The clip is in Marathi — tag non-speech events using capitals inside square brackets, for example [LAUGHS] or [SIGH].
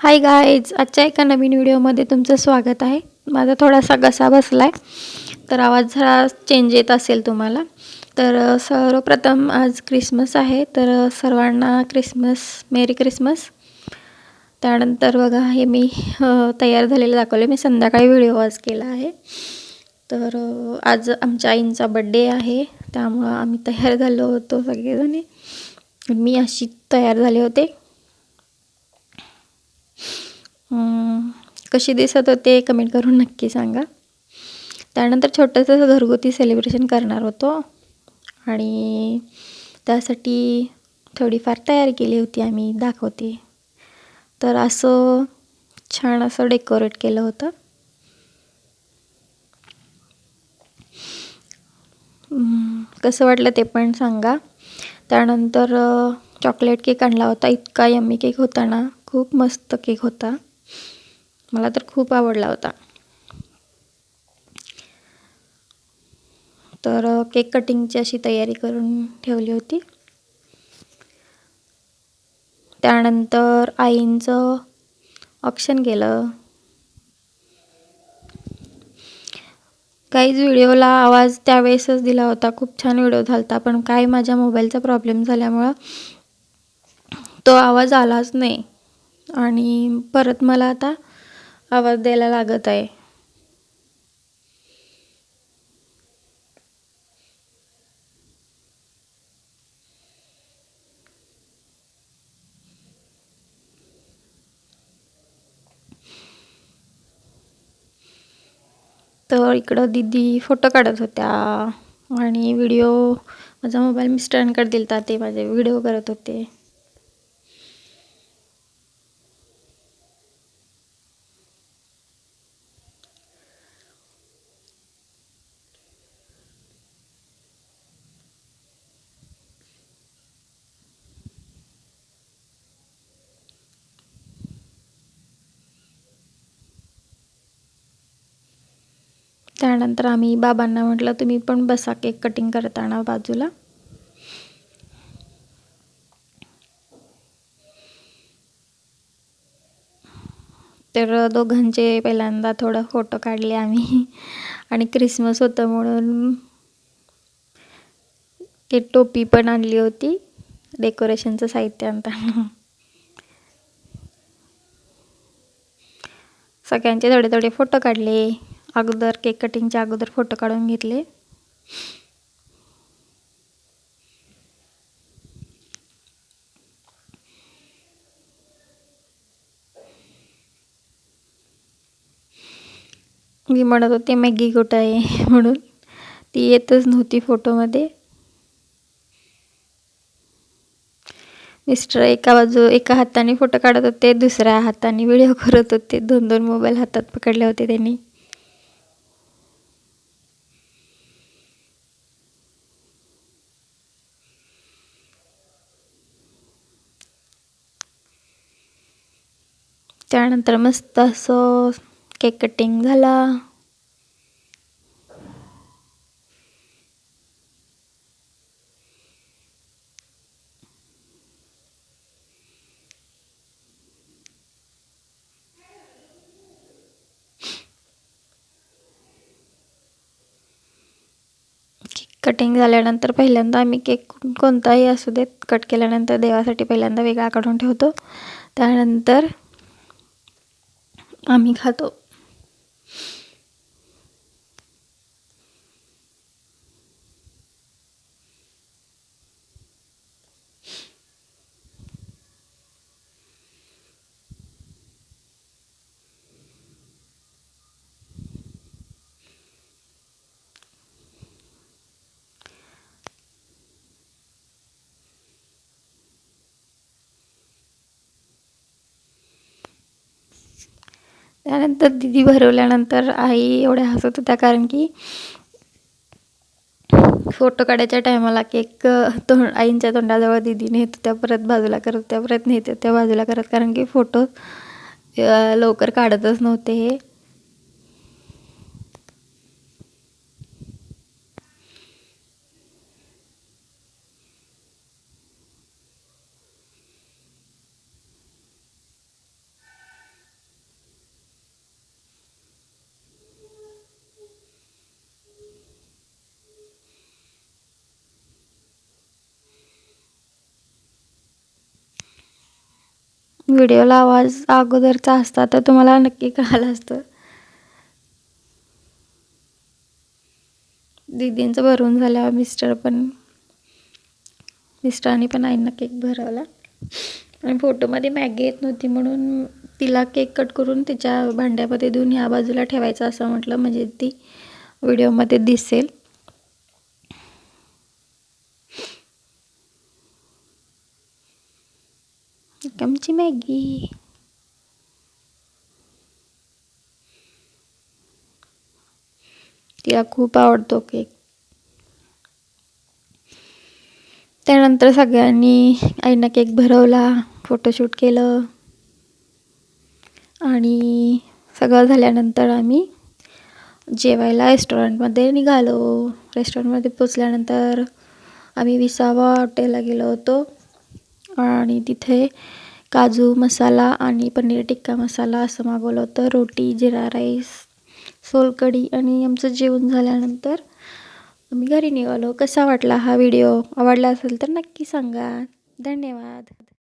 हाय गाईज आजच्या एका नवीन व्हिडिओमध्ये तुमचं स्वागत आहे. माझा थोडासा घसा बसला आहे तर आवाज जरा चेंज येत असेल तुम्हाला. तर सर्वप्रथम आज क्रिसमस आहे. तर सर्वांना क्रिसमस मेरी क्रिसमस त्यानंतर बघा हे मी तयार झालेलं दाखवले मी संध्याकाळी व्हिडिओ आज केला आहे. तर आज आमच्या आईंचा बड्डे आहे. त्यामुळं आम्ही तयार झालो होतो सगळेजणी. मी अशी तयार झाले होते. कशी दिसत होते कमेंट करून नक्की सांगा. त्यानंतर छोटंसं घरगुती सेलिब्रेशन करणार होतो. आणि त्यासाठी थोडीफार तयारी केली होती आम्ही दाखवते. तर असं छान असं डेकोरेट केलं होतं. कसं वाटलं ते पण सांगा. त्यानंतर चॉकलेट केक आणला होता इतका यम्मी केक होता ना. खूप मस्त केक होता. मला तर खूप आवडला होता. तर केक कटिंगची अशी तयारी करून ठेवली होती. त्यानंतर आईंचं ऑप्शन केलं काहीच व्हिडिओला आवाज त्यावेळेसच दिला होता. खूप छान व्हिडिओ झाला होता पण काय माझ्या मोबाईलचा प्रॉब्लेम झाल्यामुळं तो आवाज आलाच नाही. आणि परत मला आता आवाज द्यायला लागत आहे. तर इकडं दीदी फोटो काढत होत्या आणि व्हिडिओ माझा मोबाईल मिस्टरांकडे दिलता ते माझे व्हिडिओ करत होते. त्यानंतर आम्ही बाबांना म्हटलं तुम्ही पण बसा केक कटिंग करताना बाजूला. तर दोघांचे पहिल्यांदा थोडं फोटो काढले आम्ही. आणि क्रिसमस होतं म्हणून ते टोपी पण आणली होती डेकोरेशनचं साहित्य आणताना. सगळ्यांचे थोडे थोडे फोटो काढले. अगोदर केक कटिंगच्या अगोदर फोटो काढून घेतले. मी म्हणत होते मॅगी कुठं आहे? [LAUGHS] म्हणून. ती येतच नव्हती फोटोमध्ये मिस्टर एका बाजू एका हाताने फोटो काढत होते दुसऱ्या हाताने व्हिडिओ करत होते. दोन दोन मोबाईल हातात पकडले होते त्यांनी. त्यानंतर मस्त असं केक कटिंग झाला. कटिंग झाल्यानंतर पहिल्यांदा आम्ही केक कोणताही असू देत कट केल्यानंतर देवासाठी पहिल्यांदा वेगळा काढून ठेवतो. त्यानंतर आम्ही खातो त्यानंतर दिदी भरवल्यानंतर आई एवढ्या हसत होत्या कारण की फोटो काढायच्या टायमाला केक तोंड आईंच्या तोंडाजवळ दिदी नेत होत्या परत बाजूला करत होत्या परत नेत होत्या बाजूला करत कारण की फोटो लवकर काढतच नव्हते हे. व्हिडिओला आवाज अगोदरचा असता तर तुम्हाला नक्की कळालं असतं. दिदींचं भरून झाल्यावर मिस्टर पण मिस्टरांनी पण आईंना केक भरवला. आणि फोटोमध्ये मॅगी येत नव्हती म्हणून तिला केक कट करून तिच्या भांड्यामध्ये देऊन ह्या बाजूला ठेवायचं असं म्हटलं. म्हणजे ती व्हिडिओमध्ये दिसेल. आमची मॅगी। तिला खूप आवडतो केक. त्यानंतर सगळ्यांनी आईना केक भरवला फोटोशूट केलं. आणि सगळं झाल्यानंतर आम्ही जेवायला रेस्टॉरंटमध्ये निघालो. रेस्टॉरंटमध्ये पोचल्यानंतर आम्ही विसावा हॉटेलला गेलो होतो. आणि तिथे काजू मसाला आणि पनीर टिक्का मसाला असं मागवलं होतं. रोटी जिरा राईस सोलकढी आणि आमचं जेवण झाल्यानंतर आम्ही घरी निघालो. कसा वाटला हा व्हिडिओ? आवडला असेल तर नक्की सांगा. धन्यवाद.